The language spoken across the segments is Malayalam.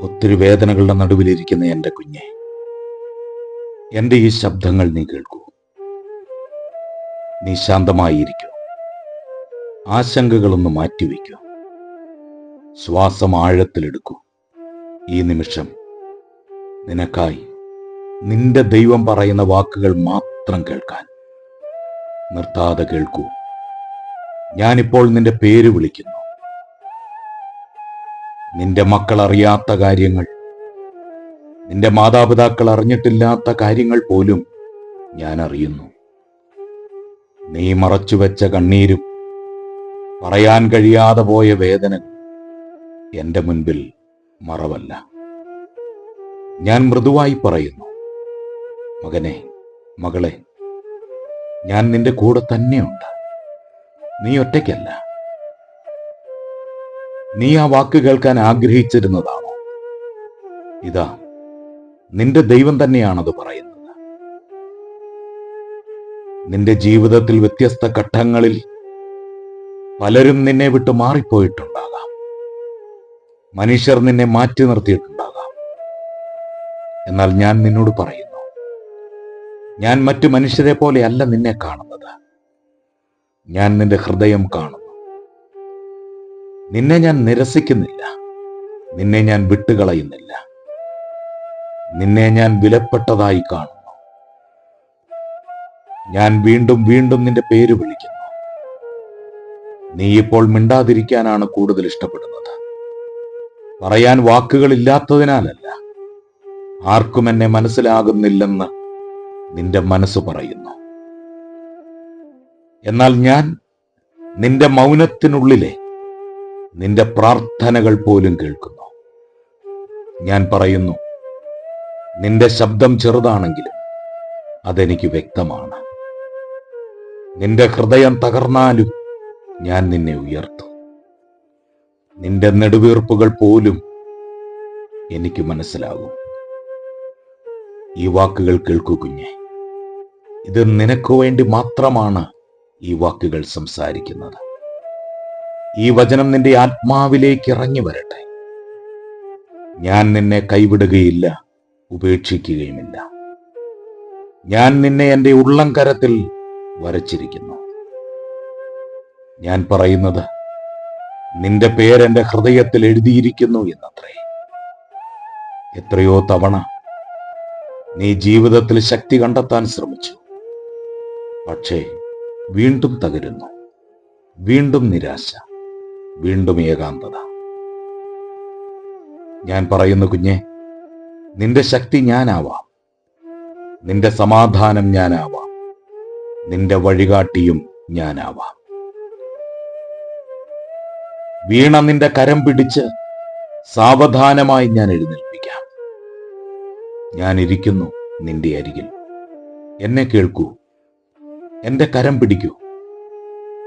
ഒത്തിരി വേദനകളുടെ നടുവിലിരിക്കുന്ന എന്റെ കുഞ്ഞെ എന്റെ ഈ ശബ്ദങ്ങൾ നീ കേൾക്കൂ. നീ ശാന്തമായിരിക്കൂ. ആശങ്കകളൊന്ന് മാറ്റിവെക്കൂ. ശ്വാസം ആഴത്തിലെടുക്കൂ. ഈ നിമിഷം നിനക്കായി നിന്റെ ദൈവം പറയുന്ന വാക്കുകൾ മാത്രം കേൾക്കാൻ നിർത്താതെ കേൾക്കൂ. ഞാനിപ്പോൾ നിന്റെ പേര് വിളിക്കുന്നു. നിന്റെ മക്കൾ അറിയാത്ത കാര്യങ്ങൾ. നിന്റെ മാതാപിതാക്കൾ അറിഞ്ഞിട്ടില്ലാത്ത കാര്യങ്ങൾ പോലും ഞാൻ അറിയുന്നു. നീ മറച്ചുവെച്ച കണ്ണീരും പറയാൻ കഴിയാതെ പോയ വേദന എന്റെ മുൻപിൽ മറവല്ല. ഞാൻ മൃദുവായി പറയുന്നു മകനെ മകളെ ഞാൻ നിന്റെ കൂടെ തന്നെയുണ്ട്. നീ ഒറ്റയ്ക്കല്ല. നീ ആ വാക്ക് കേൾക്കാൻ ആഗ്രഹിച്ചിരുന്നതാണോ? ഇതാ നിന്റെ ദൈവം തന്നെയാണത് പറയുന്നത്. നിന്റെ ജീവിതത്തിൽ വ്യത്യസ്ത ഘട്ടങ്ങളിൽ പലരും നിന്നെ വിട്ട് മാറിപ്പോയിട്ടുണ്ടാകാം. മനുഷ്യർ നിന്നെ മാറ്റി നിർത്തിയിട്ടുണ്ടാകാം. എന്നാൽ ഞാൻ നിന്നോട് പറയുന്നു ഞാൻ മറ്റു മനുഷ്യരെ പോലെ അല്ല നിന്നെ കാണുന്നത്. ഞാൻ നിന്റെ ഹൃദയം കാണുന്നു. നിന്നെ ഞാൻ നിരസിക്കുന്നില്ല. നിന്നെ ഞാൻ വിട്ടുകളയുന്നില്ല. നിന്നെ ഞാൻ വിലപ്പെട്ടതായി കാണുന്നു. ഞാൻ വീണ്ടും വീണ്ടും നിന്റെ പേര് വിളിക്കുന്നു. നീ ഇപ്പോൾ മിണ്ടാതിരിക്കാനാണ് കൂടുതൽ ഇഷ്ടപ്പെടുന്നത്. പറയാൻ വാക്കുകളില്ലാത്തതിനാലല്ല ആർക്കും എന്നെ മനസ്സിലാകുന്നില്ലെന്ന് നിന്റെ മനസ്സ് പറയുന്നു. എന്നാൽ ഞാൻ നിന്റെ മൗനത്തിനുള്ളിലെ നിന്റെ പ്രാർത്ഥനകൾ പോലും കേൾക്കുന്നു. ഞാൻ പറയുന്നു നിന്റെ ശബ്ദം ചെറുതാണെങ്കിലും അതെനിക്ക് വ്യക്തമാണ്. നിന്റെ ഹൃദയം തകർന്നാലും ഞാൻ നിന്നെ ഉയർത്തും. നിന്റെ നെടുവീർപ്പുകൾ പോലും എനിക്ക് മനസ്സിലാകും. ഈ വാക്കുകൾ കേൾക്കൂ കുഞ്ഞെ. ഇത് നിനക്ക് വേണ്ടി മാത്രമാണ് ഈ വാക്കുകൾ സംസാരിക്കുന്നത്. ഈ വചനം നിന്റെ ആത്മാവിലേക്ക് ഇറങ്ങി വരട്ടെ. ഞാൻ നിന്നെ കൈവിടുകയില്ല ഉപേക്ഷിക്കുകയുമില്ല. ഞാൻ നിന്നെ എന്റെ ഉള്ളംകരത്തിൽ വരച്ചിരിക്കുന്നു. ഞാൻ പറയുന്നത് നിന്റെ പേരെന്റെ ഹൃദയത്തിൽ എഴുതിയിരിക്കുന്നു എന്നത്രേ. എത്രയോ തവണ നീ ജീവിതത്തിൽ ശക്തി കണ്ടെത്താൻ ശ്രമിച്ചു. പക്ഷേ വീണ്ടും തകരുന്നു. വീണ്ടും നിരാശ. വീണ്ടും ഏകാന്തത. ഞാൻ പറയുന്നു കുഞ്ഞെ നിന്റെ ശക്തി ഞാനാവാം. നിന്റെ സമാധാനം ഞാനാവാം. നിന്റെ വഴികാട്ടിയും ഞാനാവാം. വീണ നിന്റെ കരം പിടിച്ച് സാവധാനമായി ഞാൻ എഴുന്നേൽപ്പിക്കാം. ഞാൻ ഇരിക്കുന്നു നിന്റെ അരികിൽ. എന്നെ കേൾക്കൂ. എന്റെ കരം പിടിക്കൂ.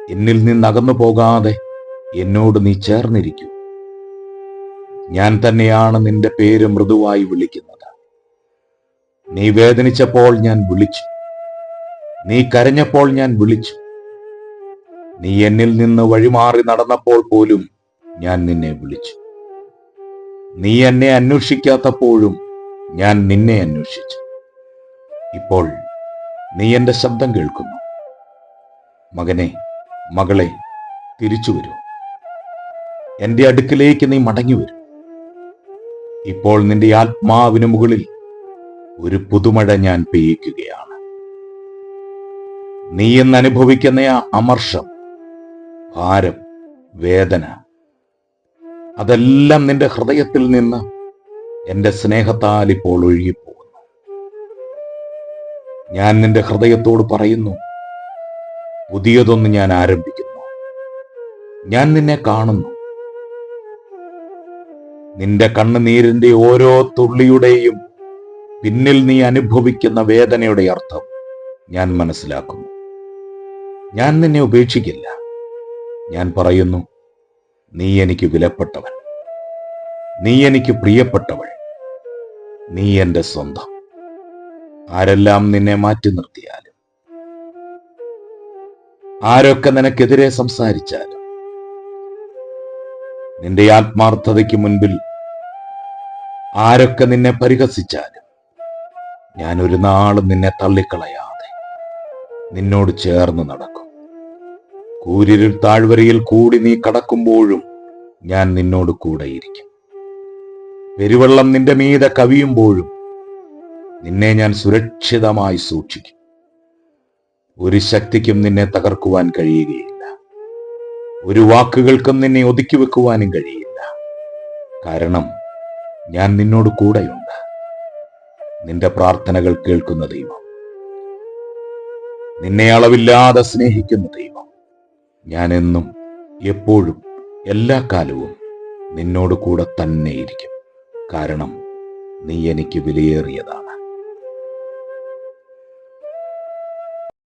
എന്നിൽ നിന്നകന്നു പോകാതെ എന്നോട് നീ ചേർന്നിരിക്കൂ. ഞാൻ തന്നെയാണ് നിന്റെ പേര് മൃദുവായി വിളിക്കുന്നത്. നീ വേദനിച്ചപ്പോൾ ഞാൻ വിളിച്ചു. നീ കരഞ്ഞപ്പോൾ ഞാൻ വിളിച്ചു. നീ എന്നിൽ നിന്ന് വഴിമാറി നടന്നപ്പോൾ പോലും ഞാൻ നിന്നെ വിളിച്ചു. നീ എന്നെ അന്വേഷിക്കാത്തപ്പോഴും ഞാൻ നിന്നെ അന്വേഷിച്ചു. ഇപ്പോൾ നീ എന്റെ ശബ്ദം കേൾക്കുന്നു. മകനെ മകളെ തിരിച്ചു വരൂ എന്റെ അടുക്കിലേക്ക് നീ മടങ്ങി വരും. ഇപ്പോൾ നിന്റെ ആത്മാവിന് മുകളിൽ ഒരു പുതുമഴ ഞാൻ പെയ്യിക്കുകയാണ്. നീ ഇന്ന് അനുഭവിക്കുന്ന ആ അമർഷം ഭാരം വേദന അതെല്ലാം നിന്റെ ഹൃദയത്തിൽ നിന്ന് എന്റെ സ്നേഹത്താൽ ഇപ്പോൾ ഒഴുകിപ്പോകുന്നു. ഞാൻ നിന്റെ ഹൃദയത്തോട് പറയുന്നു പുതിയതൊന്ന് ഞാൻ ആരംഭിക്കുന്നു. ഞാൻ നിന്നെ കാണുന്നു. നിന്റെ കണ്ണുനീരിന്റെ ഓരോ തുള്ളിയുടെയും പിന്നിൽ നീ അനുഭവിക്കുന്ന വേദനയുടെ അർത്ഥം ഞാൻ മനസ്സിലാക്കുന്നു. ഞാൻ നിന്നെ ഉപേക്ഷിക്കില്ല. ഞാൻ പറയുന്നു നീ എനിക്ക് വിലപ്പെട്ടവൻ. നീ എനിക്ക് പ്രിയപ്പെട്ടവൾ. നീ എന്റെ സ്വന്തം. ആരെല്ലാം നിന്നെ മാറ്റി നിർത്തിയാലും ആരൊക്കെ നിനക്കെതിരെ സംസാരിച്ചാലും നിന്റെ ആത്മാർത്ഥതയ്ക്ക് മുൻപിൽ ആരൊക്കെ നിന്നെ പരിഹസിച്ചാലും ഞാൻ ഒരു നാളും നിന്നെ തള്ളിക്കളയാതെ നിന്നോട് ചേർന്ന് നടക്കും. കൂരിരുൾ താഴ്വരയിൽ കൂടി നീ കടക്കുമ്പോഴും ഞാൻ നിന്നോട് കൂടെയിരിക്കും പെരുവെള്ളം നിന്റെ മീതെ കവിയുമ്പോഴും നിന്നെ ഞാൻ സുരക്ഷിതമായി സൂക്ഷിക്കും. ഒരു ശക്തിക്കും നിന്നെ തകർക്കുവാൻ കഴിയുകയില്ല. ഒരു വാക്കുകൾക്കും നിന്നെ ഒതുക്കി വെക്കുവാനും കഴിയില്ല. കാരണം ഞാൻ നിന്നോട് കൂടെയുണ്ട്. നിന്റെ പ്രാർത്ഥനകൾ കേൾക്കുന്ന ദൈവം. നിന്നെ അളവില്ലാതെ സ്നേഹിക്കുന്ന ദൈവം. ഞാൻ എന്നും എപ്പോഴും എല്ലാ കാലവും നിന്നോട് കൂടെ തന്നെയിരിക്കും കാരണം നീ എനിക്ക് വിലയേറിയതാണ്.